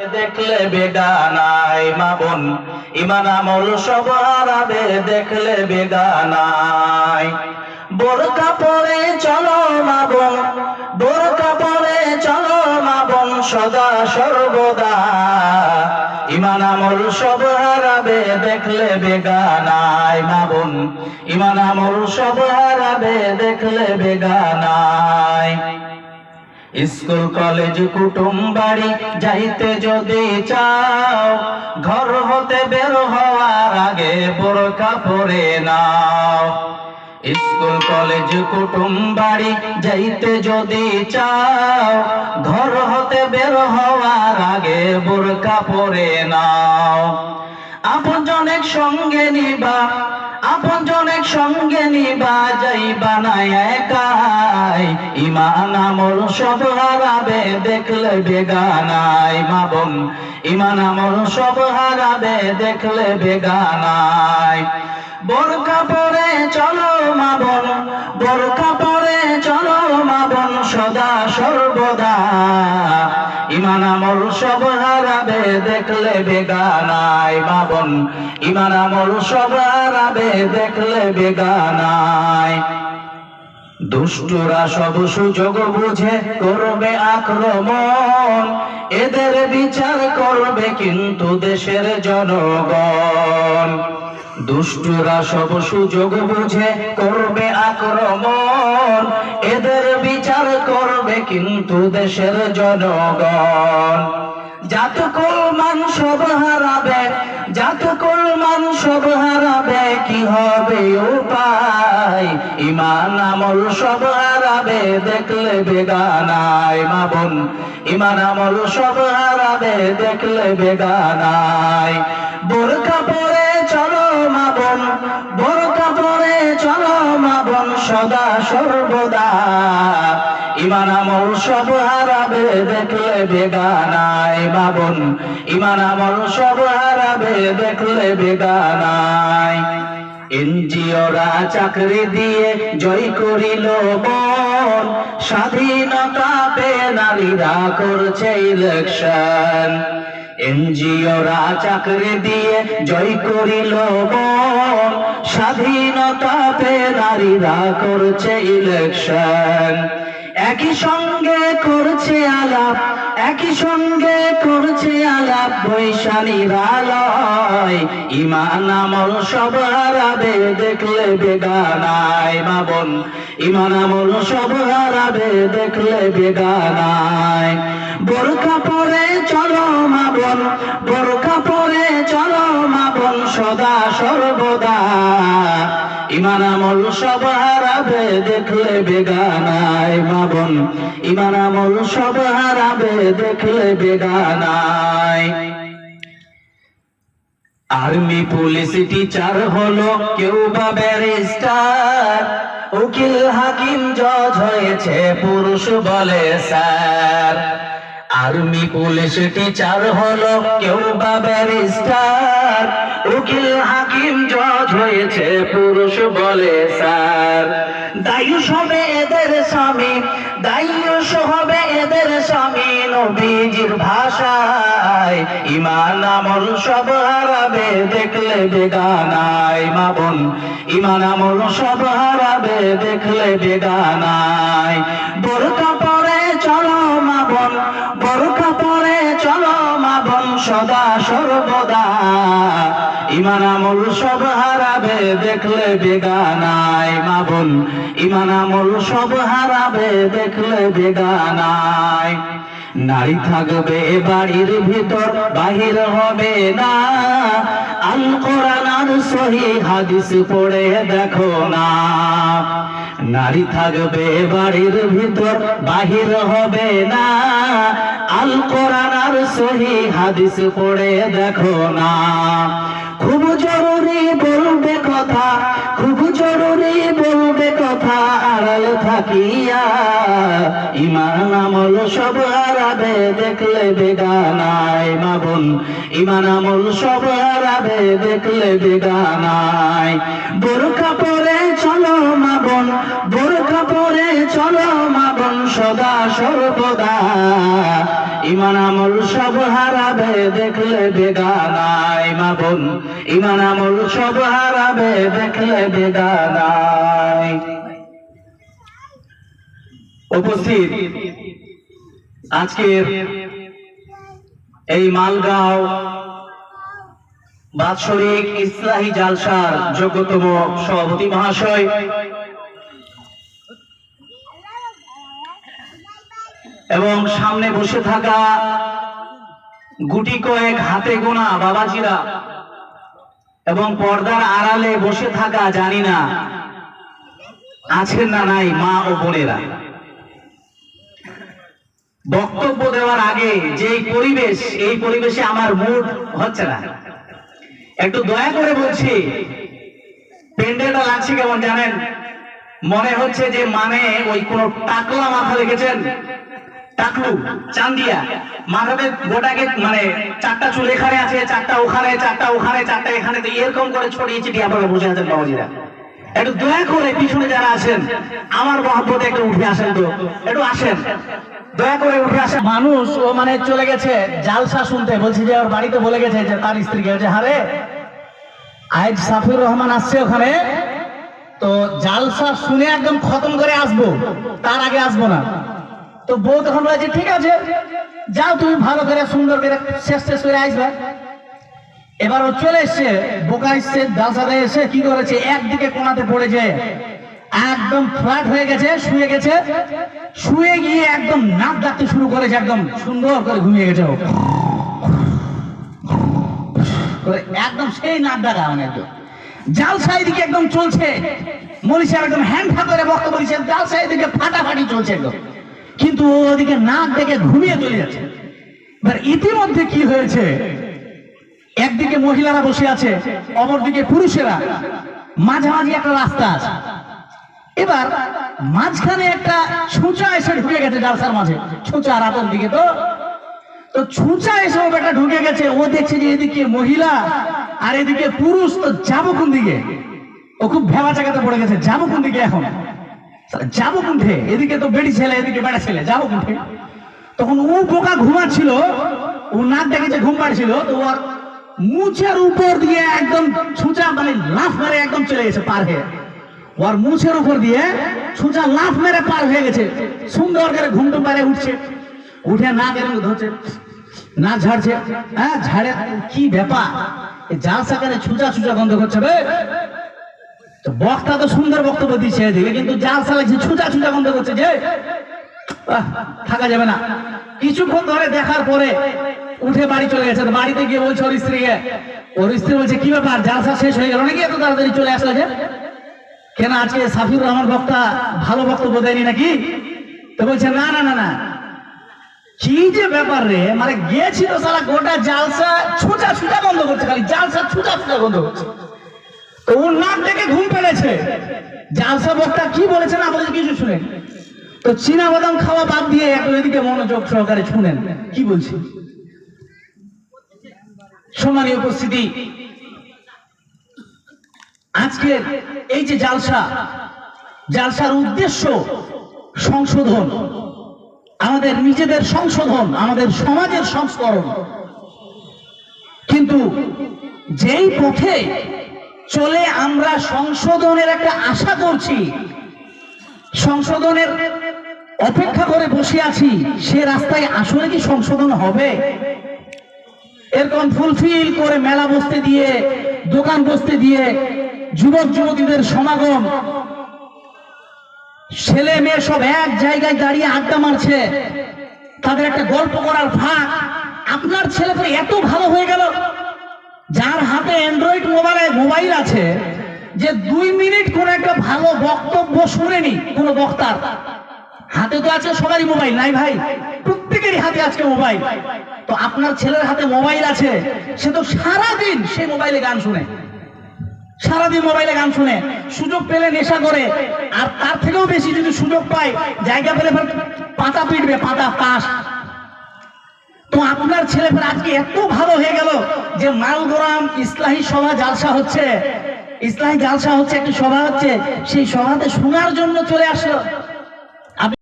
দেখলে বেগানাই মা বোন। ইমান আমল সব হারাবে দেখলে বেগানাই বোরকা পরে চলো, মা বোন। বোরকা পরে চলো, মা বোন, সদা সর্বদা। ইমান আমল সব হারাবে দেখলে বেগানাই মা বোন। ইমান আমল সব হারাবে দেখলে বেগানাই স্কুল, কলেজ, কুটুম বাড়ি যাইতে যদি চাও, ঘর হতে বের হওয়ার আগে বোরকা পরে নাও। স্কুল, কলেজ, কুটুম বাড়ি যাইতে যদি চাও, ঘর হতে বের হওয়ার আগে বোরকা পরে নাও। আপন জনের সঙ্গে নিবা আপন জনের সঙ্গে নিবা যাইবা না একাই। ইমান আমল সব হারাবে, দেখলে বেগানাই মা বোন। ইমান আমল সব হারাবে, দেখলে বেগানাই বোরকা পরে চলো মা বোন বোরকা পরে চলো মা সদা সর্বদা। সব হারাবে দেখলে বেগানাই মা বোন। ইমান আমল সব হারাবে দেখলে বেগানাই দুষ্টরা সব সুযোগ বুঝে করবে আক্রমণ। এদের বিচার করবে কিন্তু দেশের জনগণ। দুষ্টরা সব সুযোগ বুঝে করবে আক্রমণ। এদের বিচার করবে কিন্তু দেশের জনগণ। জাতকুল মান সব হারাবে, জাতকুল মান সব হারাবে, কি হবে উপায়? ইমান আমল সব হারাবে, দেখলে বেগানাই মা বোন। ইমান আমল সব হারাবে, দেখলে বেগানাই বোরকা পরে চলো মা বোন বোরকা পরে চলো মা বোন, সদা সর্বদা। ইমান আমল সব হারাবে দেখলে বেগানাই মা বোন ইমান আমল সব হারাবে দেখলে বেগানাই এনজিওরা চাকরি দিয়ে জয় করিল মন। স্বাধীনতা পে নারীরা করছে ইলেকশন। এনজিওরা চাকরি দিয়ে জয় করিল মন। স্বাধীনতা পে নারীরা করছে ইলেকশন। একই সঙ্গে করছে আলাপ, একই সঙ্গে করছে আলাপ বৈশালীর আলয় ইমান আমল সব হারাবে দেখলে বেগানাই মা বোন। ইমান আমল সব হারাবে দেখলে বেগানাই বোরকা পরে চলো, মা বোন। বোরকা পরে চলো, মা বোন, সদা সর্বদা। ইমান দেখলে বোন। ইমান দেখলে বেগানাই আর্মি পুলিশ টিচার হলো কেউ বা ব্যারিস্টার। উকিল হাকিম জজ হয়েছে পুরুষ বলে স্যার। আর্মি পুলিশ টিচার হলো কেউ বা ব্যারিস্টার। উকিল, হাকিম, জজ হয়েছে পুরুষ বলে স্যার। দায়ুষ হবে এদের স্বামী দায়ুষ হবে এদের স্বামী নবীজির ভাষায়। ইমান, আমল সব হারাবে দেখলে বেগানাই মা বোন। ইমান, আমল সব হারাবে দেখলে বেগানাই বোরকা পরে চলো মা বোন বরকা পরে চলো মা বোন, সদা সর্বদা। ইমান আমল সব হারাবে, দেখলে বেগানায় মা বোন। ইমান আমল সব হারাবে, দেখলে বেগানাই নারী থাকবে বাড়ির ভিতর, বাহির হবে না। আল কোরআন আর সহি হাদিস পড়ে দেখো না। নারী থাকবে বাড়ির ভিতর, বাহির হবে না। আল কোরআন আর সহি হাদিস পড়ে দেখো না। খুব জরুরি বলবে কথা, খুব জরুরি বলবে কথা, আড়াল থাকিয়া ইমান আমল সব হারাবে দেখলে বেগানাই মা বোন। ইমান আমল সব হারাবে দেখলে বেগানাই বোরকা পরে চলো, মা বোন বোরকা পরে চলো, মা বোন, সদা সর্বদা। ইমান আমল সব হারাবে দেখলে বেগানায় বোন ইমান আমল সব হারাবে দেখলে বেগানায় উপস্থিত। আজকের এই মালগাঁও বাৎসরিক ইসলাহী জালসার যোগ্যতম সভাপতি মহাশয় এবং সামনে বসে থাকা গুটি কয়েক হাতে গোনা বাবাজিরা। এবং পর্দার আড়ালে বসে থাকা জানি না, আছেন না নাই মা ও বোনেরা। বক্তব্য দেওয়ার আগে যে পরিবেশ, এই পরিবেশে আমার মুড হচ্ছে না। একটু দয়া করে বলছি প্যান্ডেলটা লাগছে কেমন জানেন? মনে হচ্ছে যে মানে ওই কোন টাকলা মাথা লেগেছেন টাকলু চান্দিয়া মাথাতে গোটাকে মানে চারটা চুল এখানে আছে, চারটা ওখানে চারটা ওখানে, চারটা এখানে তো এরকম করে ছড়িয়ে ছিটিয়ে আপনারা বসে আছেন বাবাজিরা। একটু দয়া করে পিছনে যারা আছেন, আমার মহব্বতে একটু উঠে আসেন তো। একটু আসেন। দয়া করে উঠে আসেন। মানুষ, ও মানে চলে গেছে জালসা শুনতে। বলছি যে ওর বাড়িতে বলে গেছে যে তার স্ত্রীকে যে হারে আজ সাফির রহমান আসছে ওখানে। তো জালসা শুনে একদম খতম করে আসব। তার আগে আসব না। তো বউ তখন বলেছে ঠিক আছে, যাও তুমি ভালো করে সুন্দর করে শেষ শেষ করে আসবে। এবার ও চলে এসছে, বোকা এসছে জালসাতে এসে কি করেছে? একদিকে কোনাতে পড়েছে একদম ফ্ল্যাট হয়ে গেছে, শুয়ে গেছে, শুয়ে গিয়ে একদম নাক ডাকতে শুরু করেছে, একদম সুন্দর করে ঘুমিয়ে গেছে একদম সেই নাক ডাকা মানে একদম। জালসা এদিকে একদম চলছে মনীষ সাহেব একদম হ্যান্ড করে বক্তব্য দিচ্ছেন জালসা এদিকে ফাটাফাটি চলছে একদম। কিন্তু ও ওদিকে নাক ডেকে ঘুমিয়ে চলে যাচ্ছে। এবার ইতিমধ্যে কি হয়েছে? একদিকে মহিলারা বসে আছে, অপরদিকে পুরুষেরা। মাঝামাঝি একটা রাস্তা আছে। এবার মাঝখানে একটা ছুঁচা এসে ঢুকে গেছে জালসার মাঝে। ছুঁচা রাতের দিকে তো। তো ছুঁচা এসে ও বেটা ঢুকে গেছে। ও দেখছে যে এদিকে মহিলা আর এদিকে পুরুষ। তো যাব কোন দিকে? ও খুব ভেবা জায়গাতে পড়ে গেছে, যাব কোন দিকে এখন? যাব কোনঠে? এদিকে তো বেড়ি ছেলে, এদিকে বেড়া ছেলে, যাব কোনঠে? তখন ও বোকা ঘুমাচ্ছিল, ও নাক দেখেছে ঘুম পাড়ছিল, তো ওর মুছের উপর দিয়ে একদম ছুঁচা মানে লাফ মেরে একদম চলে গেছে পার হয়ে। ওর মুছের উপর দিয়ে ছুঁচা লাফ মেরে পার হয়ে গেছে, সুন্দর করে ঘুমটুম পারে উঠছে। উঠে না এরকম ধরছে না ঝাড়ছে। হ্যাঁ ঝাড়ে কি ব্যাপার? যা সাকারে ছুঁচা ছুঁচা গন্ধ করছে তো বক্তা তো সুন্দর বক্তব্য দিচ্ছে এদিকে, কিন্তু জাল যে ছুটা ছুটা গন্ধ করছে, যে থাকা যাবে না। কিছুক্ষণ ধরে দেখার পরে উঠে বাড়ি চলে গেছে বাড়িতে গিয়ে বলছে ওর স্ত্রীকে। ওর স্ত্রী বলছে, কি ব্যাপার? জালসা শেষ হয়ে গেল নাকি এত তাড়াতাড়ি চলে আসলো যে? কেন আজকে সাফির রহমান বক্তা ভালো বক্তব্য দেয়নি নাকি? তো বলছে, না না না না। কি যে ব্যাপার রে? মানে গেছি তো সালা গোটা জালসা, ছুটা ছুটা গন্ধ করছে খালি, জালসা ছুটা ছুটা গন্ধ করছে। তো থেকে ঘুম পেরেছে জালসা বক্তা কি বলেছে না বলেছে কিছু শুনেন। তো চীনা বাদাম খাওয়া বাদ দিয়ে একটু এদিকে মনোযোগ সহকারে শুনেন, কি বলছি? উপস্থিতি, আজকের এই যে জালসা, জালসার উদ্দেশ্য সংশোধন, আমাদের নিজেদের সংশোধন, আমাদের সমাজের সংস্করণ। কিন্তু যেই পথে চলে আমরা সংশোধনের একটা আশা করছি। সংশোধনের অপেক্ষা করে বসে আছি, সে রাস্তায় আসলে কি সংশোধন হবে? এরকম ফুলফিল করে মেলা বসতে দিয়ে, দোকান বসতে দিয়ে যুবক যুবতীদের সমাগম। ছেলে মেয়ে সব এক জায়গায় দাঁড়িয়ে আড্ডা মারছে। তাদের একটা গল্প করার ফাঁক। আপনার ছেলে তো এত ভালো হয়ে গেল। যার হাতে অ্যান্ড্রয়েড মোবাইল মোবাইল আছে, যে দুই মিনিট কোন একটা ভালো বক্তব্য শুনেনি কোন বক্তার। হাতে তো আছে সবারই মোবাইল নাই ভাই? প্রত্যেকেরই হাতে আজকে মোবাইল তো আপনার ছেলের হাতে মোবাইল আছে, সে তো সারাদিন সে মোবাইলে গান শুনে। সারাদিন মোবাইলে গান শুনে, সুযোগ পেলে নেশা করে। আর তার থেকেও বেশি যদি সুযোগ পায়, জায়গা পেলে পাতা পিটবে, পাতা পাশ তো আপনার ছেলে আজকে এত ভালো হয়ে গেল যে মালগোরাম ইসলাহী সভা জালসা হচ্ছে। ইসলাহী জালসা হচ্ছে, একটি সভা হচ্ছে, সেই সভাতে শোনার জন্য চলে আসলো।